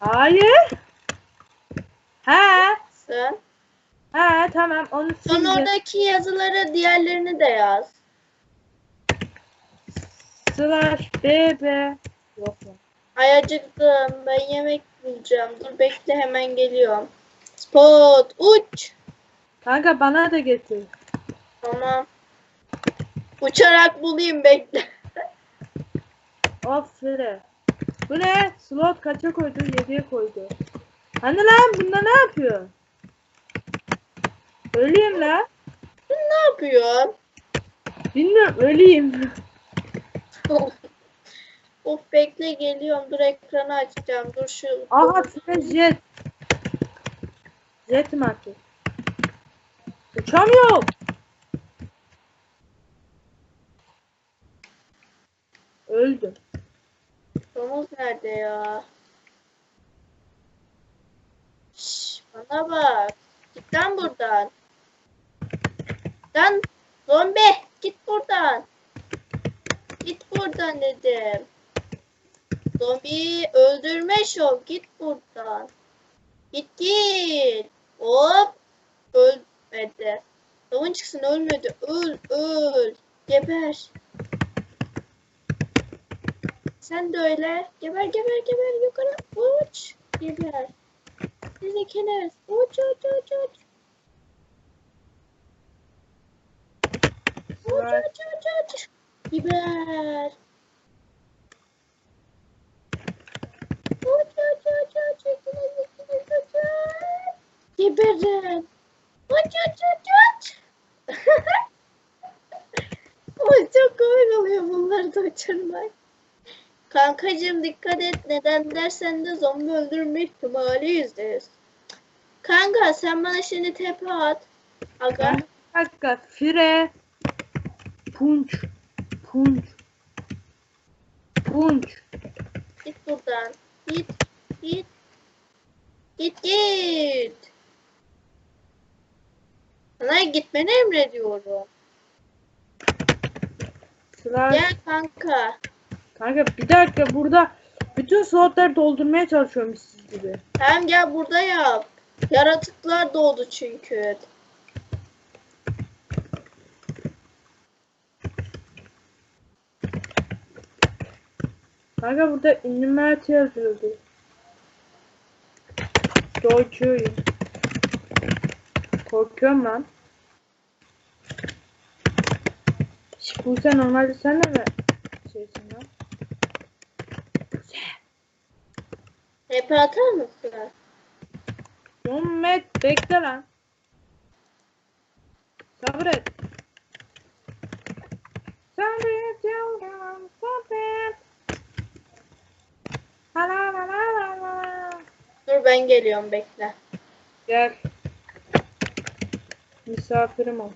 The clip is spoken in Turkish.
Hayır. He. Sen. He tamam onu Son oradaki yazıları diğerlerini de yaz. Slash BB. Yok mu? Ay acıktım. Ben yemek bulacağım. Dur bekle hemen geliyorum. Spot uç. Kanka bana da getir. Tamam. Uçarak bulayım bekle. Aferin. Bu ne? Slot kaça koydu? 7'ye koydu. Hani lan bunda ne yapıyor? Öleyim lan. Sen ne yapıyorsun? Bilmiyorum öleyim. of bekle geliyorum. Dur ekranı açacağım. Dur şu. Aha sen jet. Jet mi artık? Uçamıyorum. Domuz nerede ya? Şş, bana bak. Git lan buradan. Lan zombi git buradan. Git buradan dedim. Zombiyi öldürme şov git buradan. Git git. Hop. Ölmedi. Davun çıksın ölmedi. Öl öl. Geber. Sen de öyle. Geber geber geber yukarı uç. Geber. Siz de kenarız. Uç uç uç uç. Uç uç uç uç. Geber. Uç uç uç uç. İkiniz ikiniz uç. Geberin. Uç uç uç uç. Oy çok komik oluyor bunları da uçurmak. Kankacığım dikkat et. Neden dersen de zombi öldürme ihtimali yüzdeyiz. Kanka sen bana şimdi tepe at. Aga. Dakika. Fire. Punç. Punç. Punç. Git buradan. Git. Git. Git git. Sana gitmeni emrediyorum. Slash. Gel kanka. Kanka bir dakika burada bütün slotları doldurmaya çalışıyorum siz gibi. Hem gel burada yap. Yaratıklar doğdu çünkü. Kanka burada Illuminati yazıyordu. Doçuyum. Korkuyorum lan. Şş, Buse normalde sen de mi şeysin lan? Tepe atar mısın? Muhammed bekle lan. Sabret. Sabret yavrum sabret. La la la la la la. Dur ben geliyorum bekle. Gel. Misafirim ol.